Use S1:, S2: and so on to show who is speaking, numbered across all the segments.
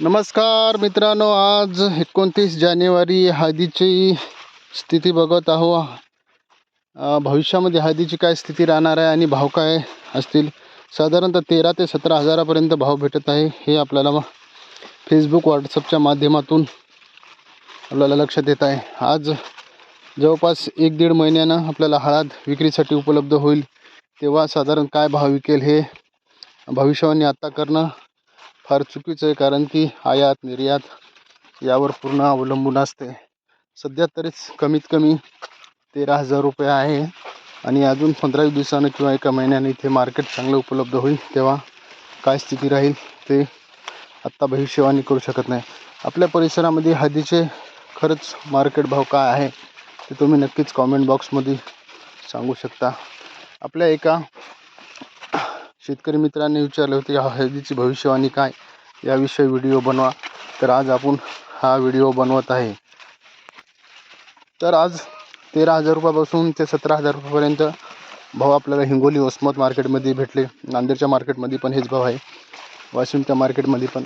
S1: नमस्कार मित्रांनो आज एकोणतीस जानेवारी हळदीची स्थिती बघत आहो भविष्यामध्ये हळदीची काय स्थिती राहणार आहे आणि भाव काय असतील? साधारणतः तेरा ते सतरा हजारापर्यंत भाव भेटत आहे हे आपल्याला फेसबुक व्हॉट्सअपच्या माध्यमातून आपल्याला लक्षात येत आहे. आज जवळपास एक दीड महिन्यानं आपल्याला हळद विक्रीसाठी उपलब्ध होईल. तेव्हा साधारण काय भाव विकेल हे भविष्यवाणी आत्ता करणं फार चुकीचं आहे कारण की आयात निर्यात यावर पूर्ण अवलंबून असते. सध्या तरीच कमीत कमी तेरा हजार रुपये आहे आणि अजून पंधरावीस दिवसानं किंवा एका महिन्याने इथे मार्केट चांगलं उपलब्ध होईल तेव्हा काय स्थिती राहील ते आत्ता भविष्यवाणी करू शकत नाही. आपल्या परिसरामध्ये हळदीचे खरंच मार्केट भाव काय आहे ते तुम्ही नक्कीच कॉमेंट बॉक्समध्ये सांगू शकता. आपल्या एका शेतकरी मित्रांनी विचारले होते या हळदीची भविष्यवाणी काय? याविषयी व्हिडिओ बनवा. तर आज आपण हा व्हिडिओ बनवत आहे. तर आज तेरा हजार रुपयापासून ते सतरा हजार रुपयापर्यंत भाव आपल्याला हिंगोली वसमत मार्केटमध्ये भेटले. नांदेडच्या मार्केटमध्ये पण हेच भाव आहे. वाशिमच्या मार्केटमध्ये पण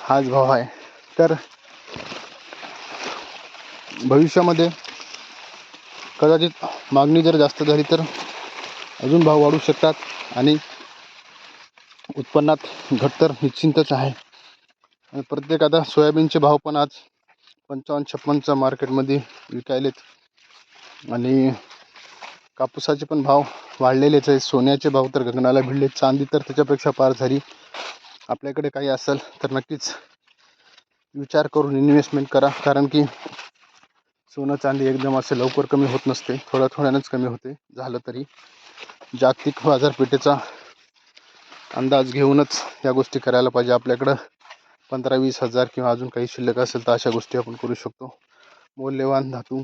S1: हाच भाव आहे. तर भविष्यामध्ये कदाचित मागणी जर जास्त झाली तर अजून भाव वाढू शकतात आणि उत्पन्नात घट तर निश्चिंतच आहे. आणि प्रत्येक आता सोयाबीनचे भाव पण आज पंचावन्न छप्पनचा मार्केटमध्ये विकायलेत. आणि कापूसाचे पण भाव वाढलेलेच आहे सोन्याचे भाव तर गगनाला भिडले चांदी तर त्याच्यापेक्षा पार झाली. आपल्याकडे काही असेल तर नक्कीच विचार करून इन्व्हेस्टमेंट करा. कारण की सोनं चांदी एकदम असं लवकर कमी होत नसते. थोड्या थोड्यानंच कमी होते. झालं तरी जागतिक बाजारपेठेचा अंदाज घेऊनच या गोष्टी करायला पाहिजे. आपल्याकडं पंधरा वीस हजार किंवा अजून काही शिल्लक असेल तर अशा गोष्टी आपण करू शकतो. मौल्यवान धातू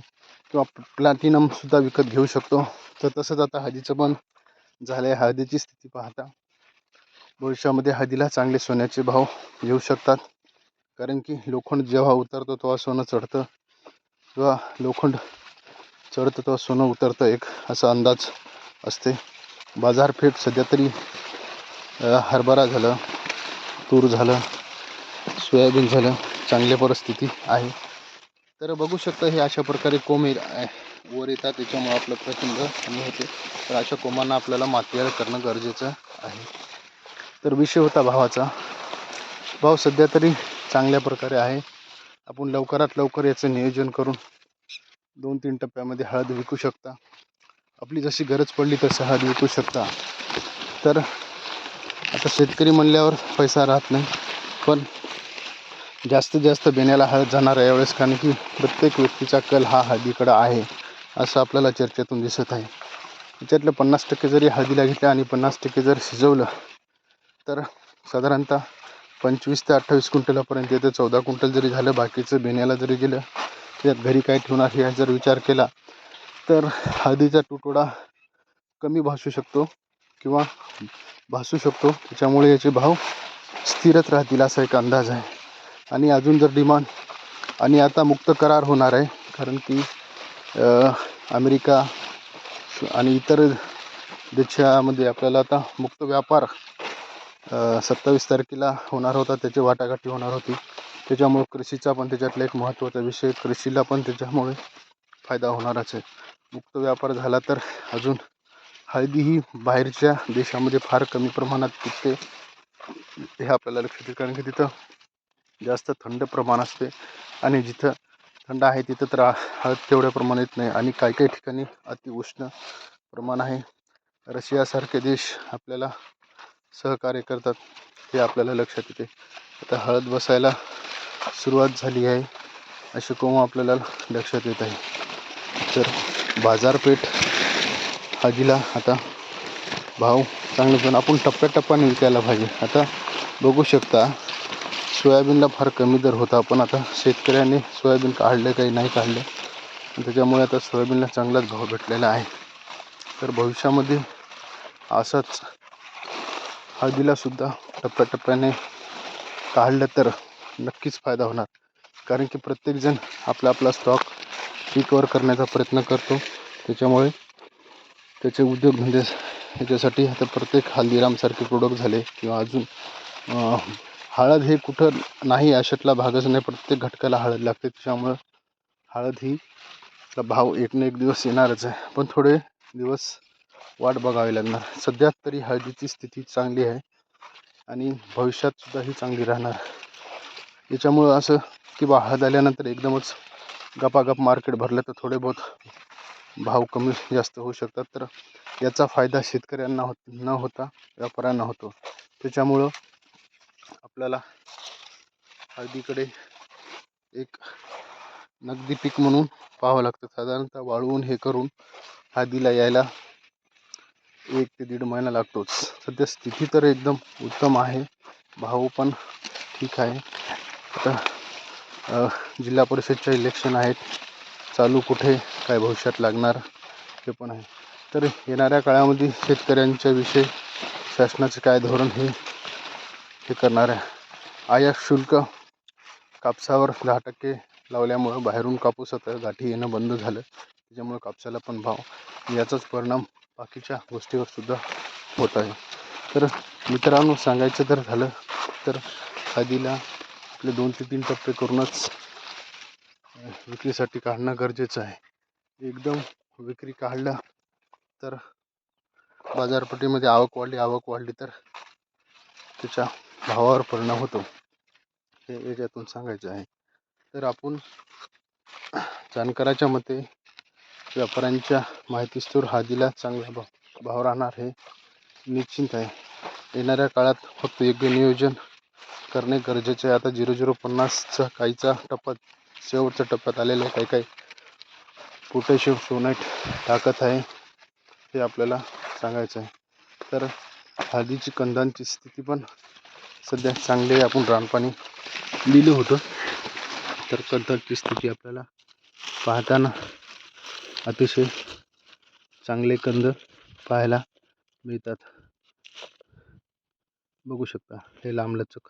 S1: किंवा प्लॅटिनमसुद्धा विकत घेऊ शकतो. तर तसंच आता हळदीचं पण झालं आहे हळदीची स्थिती पाहता भविष्यामध्ये हळदीला चांगले सोन्याचे भाव येऊ शकतात. कारण की लोखंड जेव्हा उतरतो तेव्हा सोनं चढतं. किंवा लोखंड चढतं तेव्हा सोनं उतरतं एक असा अंदाज असते. बाजारपेठ सध्या तरी हरभरा झालं तूर झालं सोयाबीन झालं चांगल्या परिस्थिती आहे. तर बघू शकता हे अशा प्रकारे कोंब वर येतात त्याच्यामुळे आपलं प्रचंड कमी होते. तर अशा कोंबांना आपल्याला मातीवर करणं गरजेचं आहे. तर विषय होता भावाचा. भाव सध्या तरी चांगल्या प्रकारे आहे. आपण लवकरात लवकर याचं नियोजन करून दोन तीन टप्प्यामध्ये हळद विकू शकता. आपली जशी गरज पडली तसं हळद विकू शकता. तर आता शेतकरी म्हणल्यावर पैसा राहत नाही पण जास्तीत जास्त बेण्याला हळद जाणार आहे यावेळेस कारण की प्रत्येक व्यक्तीचा कल हा हळदीकडं आहे असं आपल्याला चर्चेतून दिसत आहे. त्याच्यातलं पन्नास टक्के जरी हळदीला घेतलं आणि पन्नास टक्के जर शिजवलं तर साधारणतः पंचवीस ते अठ्ठावीस क्विंटलापर्यंत येतं. चौदा क्विंटल जरी झालं बाकीचं बेण्याला जरी गेलं त्यात घरी काय ठेवणार हे जर विचार केला तर हळदीचा तुटवडा कमी भासू शकतो. किंवा भासू शकतो. त्याच्यामुळे याचे भाव स्थिरच राहतील असा एक अंदाज आहे. आणि अजून जर डिमांड आणि आता मुक्त करार होणार आहे कारण की अमेरिका आणि इतर देशामध्ये आपल्याला आता मुक्त व्यापार सत्तावीस तारखेला होणार होता त्याची वाटाघाटी होणार होती. त्याच्यामुळे कृषीचा पण त्याच्यातला एक महत्त्वाचा विषय कृषीला पण त्याच्यामुळे फायदा होणारच आहे. मुक्त व्यापार झाला तर अजून हळदी ही बाहेरच्या देशामध्ये फार कमी प्रमाणात पिकते. हे आपल्याला लक्षात येईल कारण की तिथं जास्त थंड प्रमाण असते. आणि जिथं थंड आहे तिथं तर हळद तेवढ्या प्रमाणात नाही. आणि काही काही ठिकाणी अतिउष्ण प्रमाण आहे. रशियासारखे देश आपल्याला सहकार्य करतात हे आपल्याला लक्षात येते. आता हळद बसायला सुरुवात झाली आहे. अशी कोम आपल्याला लक्षात येत आहे. तर बाजारपेठ हळदीला आता भाव चांगले पण आपण टप्प्याटप्प्याने विकायला पाहिजे. आता बघू शकता सोयाबीनला फार कमी दर होता. पण आता शेतकऱ्यांनी सोयाबीन काढलं काही नाही काढलं. त्याच्यामुळे आता सोयाबीनला चांगलाच भाव भेटलेला आहे. तर भविष्यामध्ये असंच हळदीलासुद्धा टप्प्याटप्प्याने काढलं तर नक्कीच फायदा होणार. कारण की प्रत्येकजण आपला आपला स्टॉक रिकवर करण्याचा प्रयत्न करतो. त्याच्यामुळे त्याचे उद्योगधंदे ह्याच्यासाठी आता प्रत्येक हल्दीरामसारखे प्रोडक्ट झाले किंवा अजून हळद हे कुठं नाही अशातला भागच नाही प्रत्येक घटकाला हळद लागते. त्याच्यामुळं हळद ही भाव एक ना एक दिवस येणारच आहे. पण थोडे दिवस वाट बघावी लागणार. सध्या तरी हळदीची स्थिती चांगली आहे आणि भविष्यात सुद्धा ही चांगली राहणार. याच्यामुळं असं की बा हळद आल्यानंतर एकदमच गपागप मार्केट भरलं तर थोडे बहुत भाव कमी जास्त होऊ शकतात तर याचा फायदा शेतकऱ्यांना होत न होता व्यापाऱ्यांना होतो. त्याच्यामुळं आपल्याला हळदीकडे एक नगदी पीक म्हणून पाहावं लागतं. साधारणतः वाळवून हे करून हळदीला यायला एक ते दीड महिना लागतोच. सध्या स्थिती तर एकदम उत्तम आहे. भाव पण ठीक आहे. आता जिल्हा परिषदच्या इलेक्शन आहेत. चालू कुठे काय भविष्यात लागणार हे पण आहे. तर येणाऱ्या काळामध्ये शेतकऱ्यांच्या विषयी शासनाचे काय धोरण हे हे करणार आहे. आयात शुल्क कापसावर दहा टक्के लावल्यामुळं बाहेरून कापूस आता गाठी येणं बंद झालं. त्याच्यामुळं कापसाला पण भाव याचाच परिणाम बाकीच्या गोष्टीवर सुद्धा होत आहे. तर मित्रांनो सांगायचं जर झालं. तर हळदीला आपले दोन ते तीन टप्पे करूनच विक्रीसाठी काढणं गरजेचं आहे. एकदम विक्री काढलं तर बाजारपेठेमध्ये आवक वाढली आवक वाढली तर त्याच्या भावावर परिणाम होतो. हे याच्यातून सांगायचं आहे. तर आपण जाणकाराच्या मते व्यापाऱ्यांच्या माहितीस्तूर हळदीला चांगला भाव भाव राहणार हे निश्चित आहे. येणाऱ्या काळात फक्त योग्य नियोजन करणे गरजेचे आहे. आता झिरो झिरो पन्नासचा काहीचा टप्पा शेवटच्या टप्प्यात आलेलं आहे. काही काही पोटॅशियम सोनाईट टाकत आहे. हे आपल्याला सांगायचं आहे. तर हळदीची कंदांची स्थिती पण सध्या चांगली आहे. आपण रानपाणी दिलं होतं. तर कंदांची स्थिती आपल्याला पाहताना अतिशय चांगले कंद पाहायला मिळतात. बघू शकता हे लांबलचक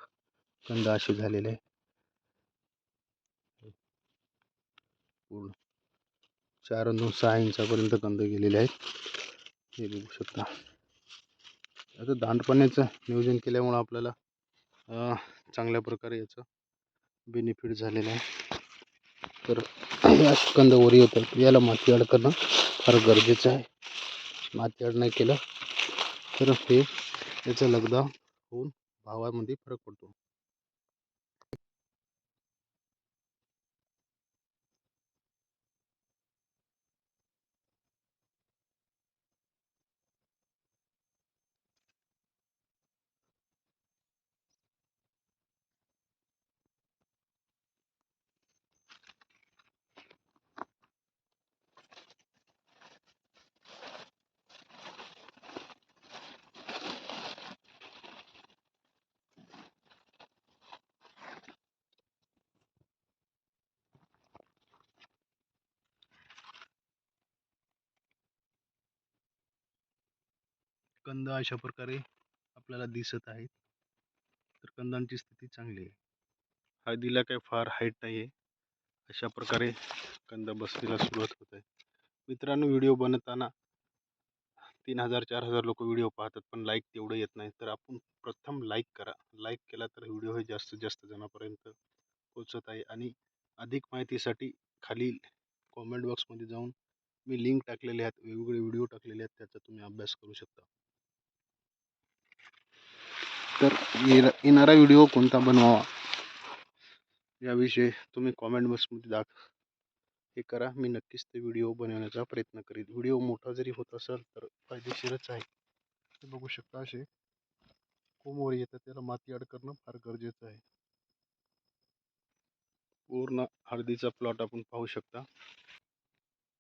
S1: कंद असे झालेले आहे. पूर्ण चार दोन सहा इंचापर्यंत कंद गेलेले आहेत. हे बघू शकता. आता दांडपाण्याचं नियोजन केल्यामुळं आपल्याला चांगल्या प्रकारे याचं बेनिफिट झालेलं आहे. तर या असे कंद याला माती आड करणं फार गरजेचं आहे. माती आड नाही केलं तर हे याचा लगदा होऊन भावामध्ये फरक पडतो. कंद अशा प्रकारे आपल्याला दिसत आहेत. तर कंदांची स्थिती चांगली आहे. हळदीला काही फार हाईट नाही आहे अशा प्रकारे कंद बसतीला सुरुवात होत आहे. मित्रांनो व्हिडिओ बनवताना तीन हजार चार हजार लोक व्हिडिओ पाहतात पण लाईक तेवढं येत नाही. तर आपण प्रथम लाईक करा. लाईक केला तर व्हिडिओ हे जास्तीत जास्त जणांपर्यंत पोचत आहे. आणि अधिक माहितीसाठी खाली कॉमेंट बॉक्समध्ये जाऊन मी लिंक टाकलेले आहेत. वेगवेगळे व्हिडिओ टाकलेले आहेत. त्याचा तुम्ही अभ्यास करू शकता. तर येणारा व्हिडिओ कोणता बनवावा? याविषयी तुम्ही कॉमेंट बॉक्समध्ये दाख हे करा. मी नक्कीच ते व्हिडिओ बनवण्याचा प्रयत्न करीन व्हिडिओ मोठा जरी होत असेल तर फायदेशीरच आहे. ते बघू शकता असे. कोंबवर येतात त्याला माती आड करणं फार गरजेचं आहे. पूर्ण हळदीचा प्लॉट आपण पाहू शकता.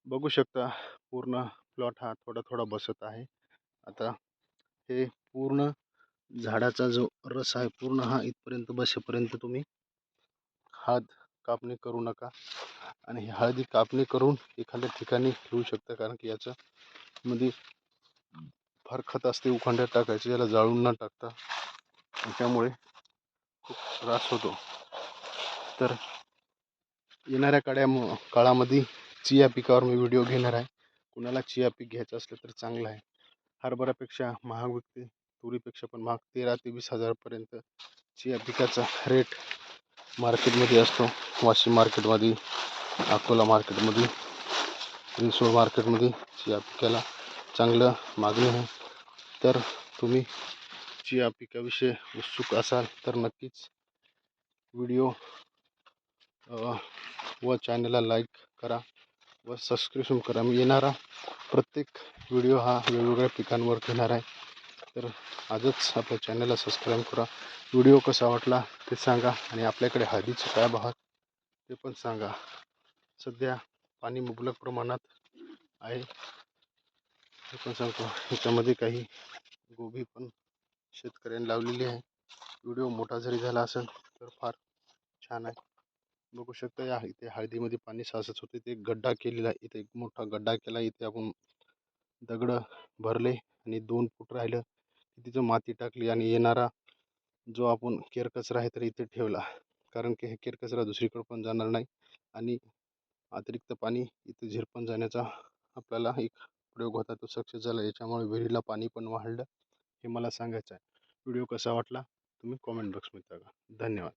S1: बघू शकता पूर्ण प्लॉट हा थोडा थोडा बसत आहे. आता हे पूर्ण झाडाचा जो रस आहे पूर्ण हा इथपर्यंत बसेपर्यंत तुम्ही हळद कापणी करू नका. आणि ही हळदी कापणी करून एखाद्या ठिकाणी ठेवू शकता कारण की याचं मध्ये फार खत असते उखंड्यात टाकायचं याला जाळून न टाकता. त्याच्यामुळे खूप त्रास होतो. तर येणाऱ्या काळ्या काळामध्ये चिया पिकावर मी व्हिडिओ घेणार आहे. कुणाला चिया पीक घ्यायचं असलं तर चांगलं आहे. हरभऱ्यापेक्षा महाग विकते तुरीपेक्षा पण महाग. तेरा ते वीस हजारपर्यंत चिया पिकाचा रेट मार्केटमध्ये असतो. वाशिम मार्केटमध्ये अकोला मार्केटमध्ये रिसोड मार्केटमध्ये चिया पिकाला चांगलं मागणी आहे. तर तुम्ही चिया पिकाविषयी उत्सुक असाल तर नक्कीच व्हिडिओ व चॅनलला लाईक करा व सबस्क्रिप्शन करा. मी येणारा प्रत्येक व्हिडिओ हा वेगवेगळ्या पिकांवर घेणार आहे. तर आजच आपल्या चॅनलला सबस्क्राईब करा. व्हिडिओ कसा वाटला ते सांगा आणि आपल्याकडे हळदीचे काय भाव ते पण सांगा. सध्या पाणी मुबलक प्रमाणात आहे. ते पण सांगतो ह्याच्यामध्ये काही गोबी पण शेतकऱ्यांनी लावलेली आहे. व्हिडिओ मोठा जरी झाला असेल तर फार छान आहे. बघू शकता या इथे हळदीमध्ये पाणी साचत होते. ते गड्डा केलेला आहे इथे एक मोठा गड्डा केला. इथे आपण दगडं भरले आणि दोन फूट राहिलं. तिथं माती टाकली आणि येणारा जो आपण केरकचरा आहे तर इथे ठेवला. कारण की हे केरकचरा दुसरीकडे पण जाणार नाही आणि अतिरिक्त पाणी इथे झिरपण जाण्याचा आपल्याला एक प्रयोग होता तो सक्सेस झाला. याच्यामुळे विहिरीला पाणी पण वाढलं हे मला सांगायचं आहे. व्हिडिओ कसा वाटला? तुम्ही कॉमेंट बॉक्समध्ये टाका. धन्यवाद.